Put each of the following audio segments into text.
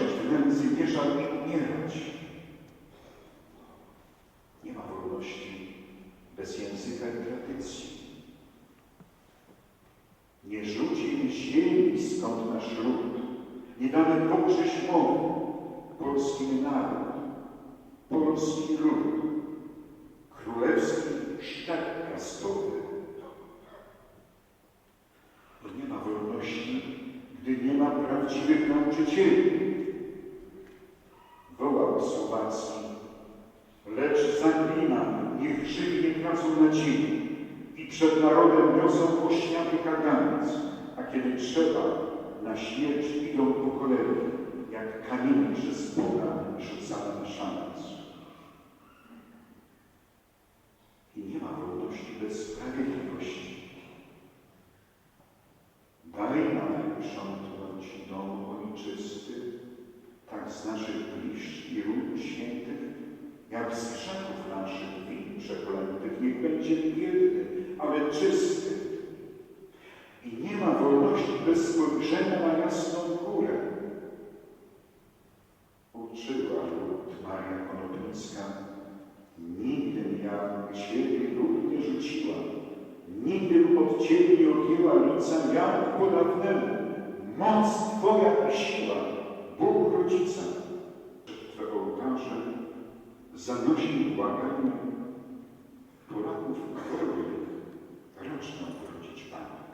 żyć w nędzy, wieszał i umierać. Nie ma wolności bez języka i tradycji. Nie rzucimy ziemi, skąd nasz ród, nie damy pogrzeć mowy, polski naród, polski lud, królewski sztab kastowy. I nie ma wolności, gdy nie ma prawdziwych nauczycieli. Wołał Słowacki, lecz zaklina, niech żywi nie tracą nadziei i przed narodem niosą poświaty kaganiec, a kiedy trzeba, na śmierć idą po kolei, jak kamienie przez Boga rzucane na szaniec. I nie ma wolności bez sprawiedliwości. Daj nam uprzątnąć dom ojczysty, tak z naszych bliższych i ród świętych, jak z grzechów naszych win biedny, ale czysty. I nie ma wolności bez spojrzenia na jasną górę. Uczyła lud Maria Konopnicka, nigdy ja Ciebie lud nie rzuciła, nigdy od Ciebie nie odjęła lica, jak po dawnemu. Moc Twoja i siła, Bóg Rodzica. Przed Twego ołtarzem zanosi błaganie Nam wrócić Panie.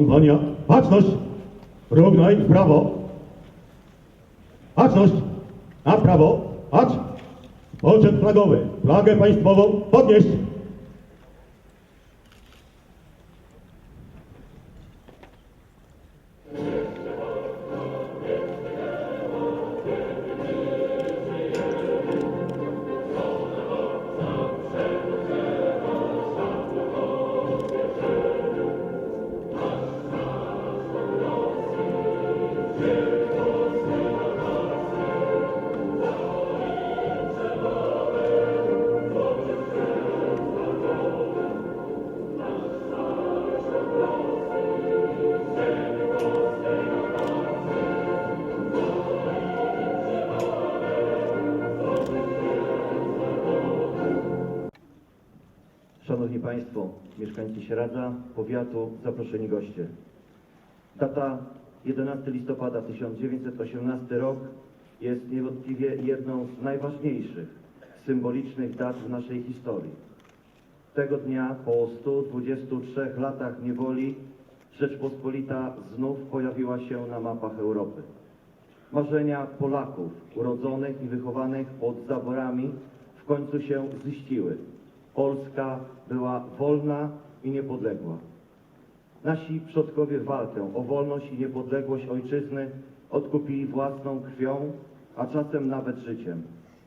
Kompania, baczność! Równaj w prawo. Baczność! Na prawo, bacz! Poczet flagowy, flagę państwową podnieść! Mieszkańcy Sieradza, powiatu, zaproszeni goście. Data 11 listopada 1918 rok jest niewątpliwie jedną z najważniejszych, symbolicznych dat w naszej historii. Tego dnia, po 123 latach niewoli, Rzeczpospolita znów pojawiła się na mapach Europy. Marzenia Polaków, urodzonych i wychowanych pod zaborami, w końcu się ziściły. Polska była wolna i niepodległa. Nasi przodkowie walkę o wolność i niepodległość ojczyzny odkupili własną krwią, a czasem nawet życiem.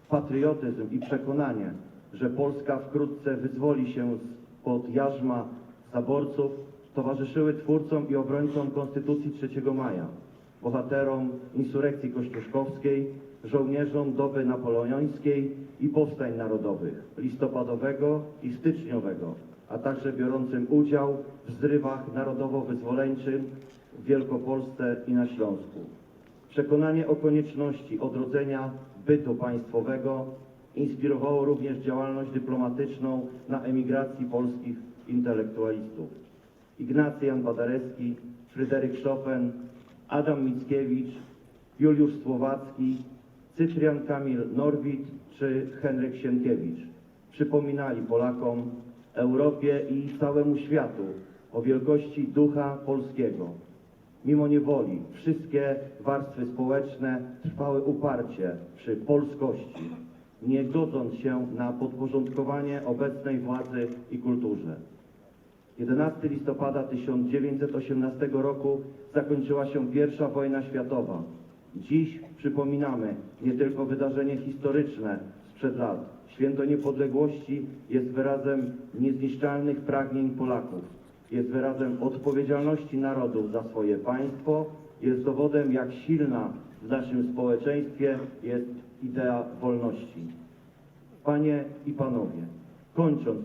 Patriotyzm i przekonanie, że Polska wkrótce wyzwoli się spod jarzma zaborców, towarzyszyły twórcom i obrońcom Konstytucji 3 maja, bohaterom insurekcji kościuszkowskiej, żołnierzom doby napoleońskiej i powstań narodowych, listopadowego i styczniowego, a także biorącym udział w zrywach narodowo-wyzwoleńczym w Wielkopolsce i na Śląsku. Przekonanie o konieczności odrodzenia bytu państwowego inspirowało również działalność dyplomatyczną na emigracji polskich intelektualistów. Ignacy Jan Paderewski, Fryderyk Chopin, Adam Mickiewicz, Juliusz Słowacki, Cyprian Kamil Norwid czy Henryk Sienkiewicz przypominali Polakom, Europie i całemu światu o wielkości ducha polskiego. Mimo niewoli wszystkie warstwy społeczne trwały uparcie przy polskości, nie godząc się na podporządkowanie obecnej władzy i kulturze. 11 listopada 1918 roku zakończyła się I wojna światowa. Dziś przypominamy nie tylko wydarzenie historyczne sprzed lat. Święto Niepodległości jest wyrazem niezniszczalnych pragnień Polaków. Jest wyrazem odpowiedzialności narodu za swoje państwo. Jest dowodem, jak silna w naszym społeczeństwie jest idea wolności. Panie i Panowie, kończąc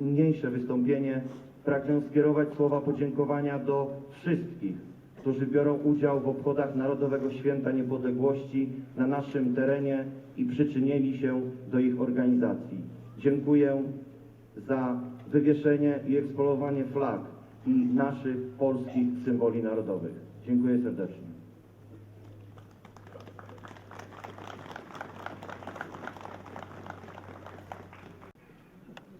niniejsze wystąpienie, pragnę skierować słowa podziękowania do wszystkich, którzy biorą udział w obchodach Narodowego Święta Niepodległości na naszym terenie i przyczynili się do ich organizacji. Dziękuję za wywieszenie i ekspolowanie flag i naszych polskich symboli narodowych. Dziękuję serdecznie.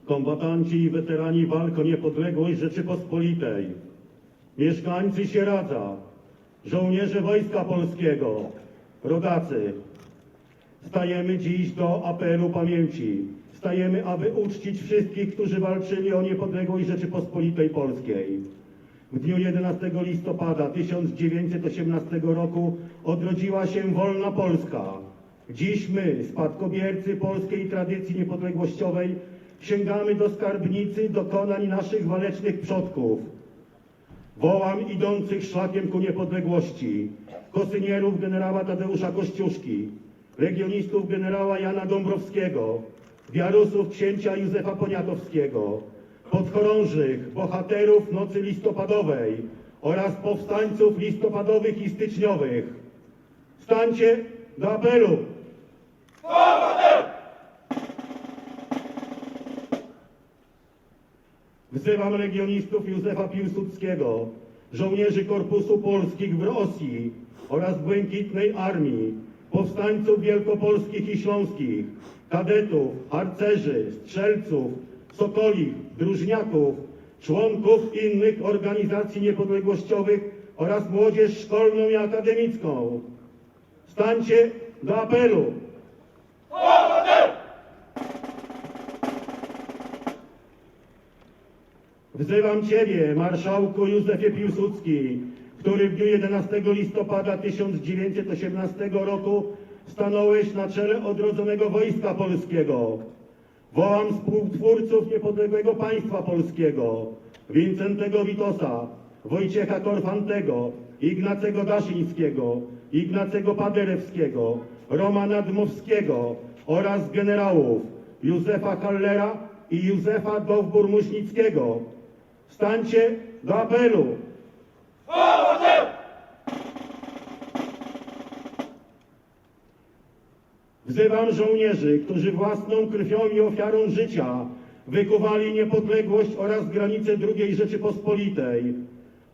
kombatanci i weterani walk o niepodległość Rzeczypospolitej, mieszkańcy Sieradza, żołnierze Wojska Polskiego, rodacy, stajemy dziś do apelu pamięci. Stajemy, aby uczcić wszystkich, którzy walczyli o niepodległość Rzeczypospolitej Polskiej. W dniu 11 listopada 1918 roku odrodziła się wolna Polska. Dziś my, spadkobiercy polskiej tradycji niepodległościowej, sięgamy do skarbnicy dokonań naszych walecznych przodków. Wołam idących szlakiem ku niepodległości, kosynierów generała Tadeusza Kościuszki, legionistów generała Jana Dąbrowskiego, wiarusów księcia Józefa Poniatowskiego, podchorążych, bohaterów nocy listopadowej oraz powstańców listopadowych i styczniowych. Stańcie do apelu! Wzywam legionistów Józefa Piłsudskiego, żołnierzy Korpusu Polskich w Rosji oraz Błękitnej Armii, powstańców wielkopolskich i śląskich, kadetów, harcerzy, strzelców, sokolich, drużniaków, członków innych organizacji niepodległościowych oraz młodzież szkolną i akademicką. Stańcie do apelu! Wzywam Ciebie, marszałku Józefie Piłsudski, który w dniu 11 listopada 1918 roku stanąłeś na czele odrodzonego Wojska Polskiego. Wołam współtwórców niepodległego państwa polskiego, Wincentego Witosa, Wojciecha Korfantego, Ignacego Daszyńskiego, Ignacego Paderewskiego, Romana Dmowskiego oraz generałów Józefa Hallera i Józefa Dowbor-Muśnickiego. Stańcie do apelu! Wzywam żołnierzy, którzy własną krwią i ofiarą życia wykuwali niepodległość oraz granice II Rzeczypospolitej.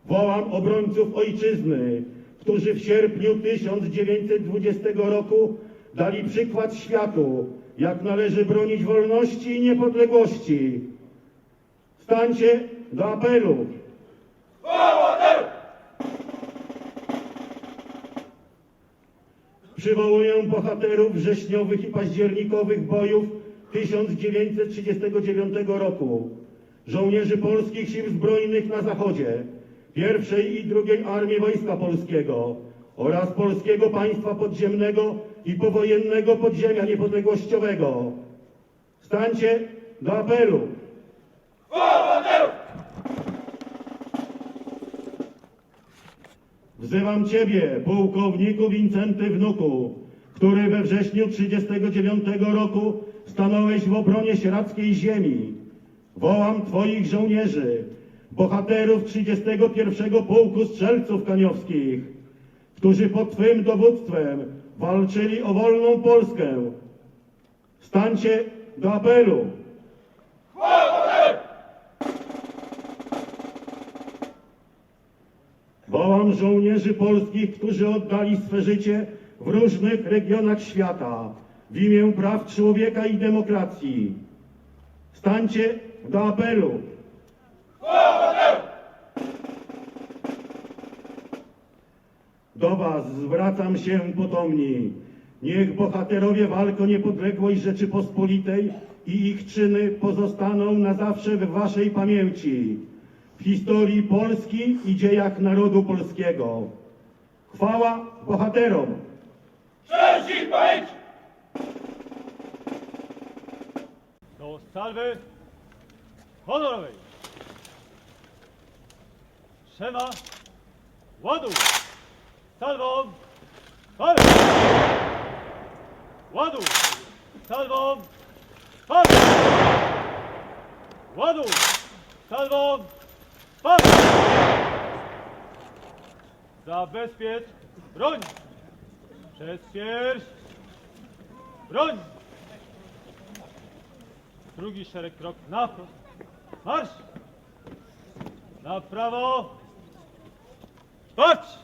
Wołam obrońców ojczyzny, którzy w sierpniu 1920 roku dali przykład światu, jak należy bronić wolności i niepodległości. Stańcie do apelu! Przywołuję bohaterów wrześniowych i październikowych bojów 1939 roku. Żołnierzy polskich sił zbrojnych na zachodzie, pierwszej i drugiej Armii Wojska Polskiego oraz Polskiego Państwa Podziemnego i powojennego podziemia niepodległościowego. Stańcie do apelu! Wzywam Ciebie, pułkowniku Wincenty Wnuku, który we wrześniu 1939 roku stanąłeś w obronie sieradzkiej ziemi. Wołam Twoich żołnierzy, bohaterów 31 Pułku Strzelców Kaniowskich, którzy pod Twym dowództwem walczyli o wolną Polskę. Stańcie do apelu! Wołam żołnierzy polskich, którzy oddali swe życie w różnych regionach świata w imię praw człowieka i demokracji. Stańcie do apelu. Do Was zwracam się potomni. Niech bohaterowie walk o niepodległość Rzeczypospolitej i ich czyny pozostaną na zawsze w Waszej pamięci, historii Polski i dziejach narodu polskiego. Chwała bohaterom! Cześć ich pamięć! Do salwy honorowej. Szema ładu. Salwą parę. Ładu. Salwą parę. Ładu. Salwą Zabezpiecz broń. Przez pierś. Broń! Drugi szereg krok na wprost. Marsz! Na prawo! Patrz!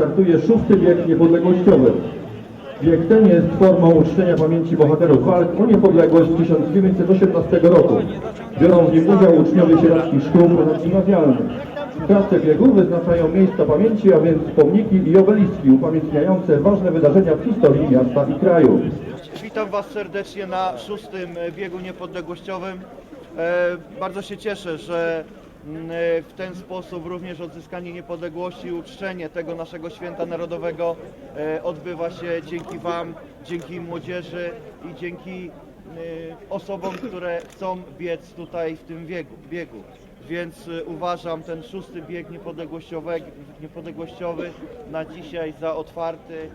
Startuje szósty bieg niepodległościowy. Bieg ten jest formą uczczenia pamięci bohaterów walk o niepodległość 1918 roku. Biorą w nim udział uczniowie sierackich szkół ponadgimnazjalnych. Trasy biegu wyznaczają miejsca pamięci, a więc pomniki i obeliski upamiętniające ważne wydarzenia w historii miasta i kraju. Witam Was serdecznie na szóstym biegu niepodległościowym. E, Bardzo się cieszę, że w ten sposób również odzyskanie niepodległości i uczczenie tego naszego święta narodowego e, odbywa się dzięki Wam, dzięki młodzieży i dzięki e, osobom, które chcą biec tutaj w tym biegu. biegu. Więc e, uważam ten szósty bieg niepodległościowy, niepodległościowy na dzisiaj za otwarty